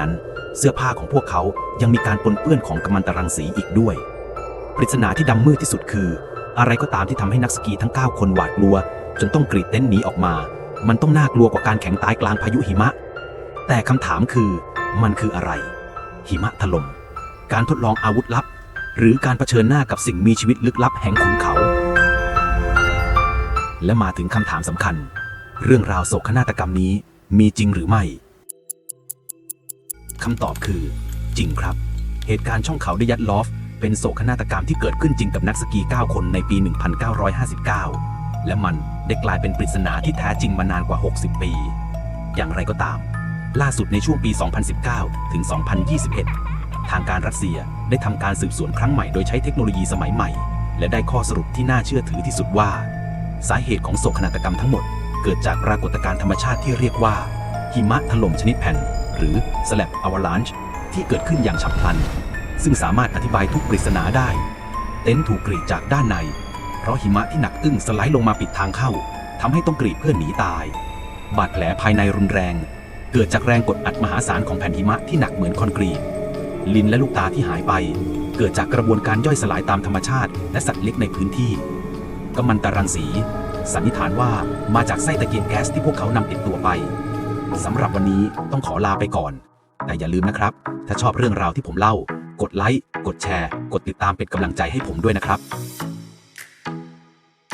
นั้น เสื้อผ้าของพวกเขายังมีการปนเปื้อนของกัมมันตรังสีอีกด้วย ปริศนาที่ดำมืดที่สุดคือ อะไรก็ตามที่ทำให้นักสกีทั้ง 9 คนหวาดกลัว จนต้องกรีดเต็นท์หนีออกมา มันต้องน่ากลัวกว่าการแข็งตายกลางพายุหิมะ แต่คำถามคือ มันคืออะไร หิมะถล่มการทดลองอาวุธลับ หรือการเผชิญหน้ากับสิ่งมีชีวิตลึกลับแห่งขุนเขา และมาถึงคำถามสำคัญ เรื่องราวโศกนาฏกรรมนี้มีจริงหรือไม่ คำตอบคือ จริงครับ เหตุการณ์ช่องเขาได้ยัดลอฟ เป็นโศกนาฏกรรมที่เกิดขึ้นจริงกับนักสกี 9 คนในปี 1959 และมันได้กลายเป็นปริศนาที่แท้จริงมานานกว่า 60 ปี อย่างไรก็ตาม ล่าสุดในช่วงปี 2019 ถึง 2021 ทางการรัสเซียได้ทำการสืบสวนครั้งใหม่โดยใช้เทคโนโลยีสมัยใหม่ และได้ข้อสรุปที่น่าเชื่อถือที่สุดว่า สาเหตุของโศกนาฏกรรมทั้งหมด เกิดจากปรากฏการณ์ธรรมชาติที่เรียกว่าหิมะถล่มชนิดแผ่น หรือ slab avalanche ที่เกิดขึ้นอย่างฉับพลัน ซึ่งสามารถอธิบายทุกปริศนาได้ เต็นท์ถูกกรีดจากด้านใน เพราะหิมะที่หนักอึ้งสไลด์ลงมาปิดทางเข้าทำให้ต้องกรีดเพื่อหนีตาย บาดแผลภายในรุนแรง เกิดจากแรงกดอัดมหาศาลของแผ่นหิมะที่หนักเหมือนคอนกรีต ลิ้นและลูกตาที่หายไป เกิดจากกระบวนการย่อยสลายตามธรรมชาติ และสัตว์เล็กในพื้นที่กัมมันตรังสี สันนิษฐานว่ามาจากไส้ตะเกียงแก๊สที่พวกเขานำติดตัวไป สำหรับวันนี้ต้องขอลาไปก่อน แต่อย่าลืมนะครับ ถ้าชอบเรื่องราวที่ผมเล่า กดไลค์ กดแชร์ กดติดตามเป็นกำลังใจให้ผมด้วยนะครับ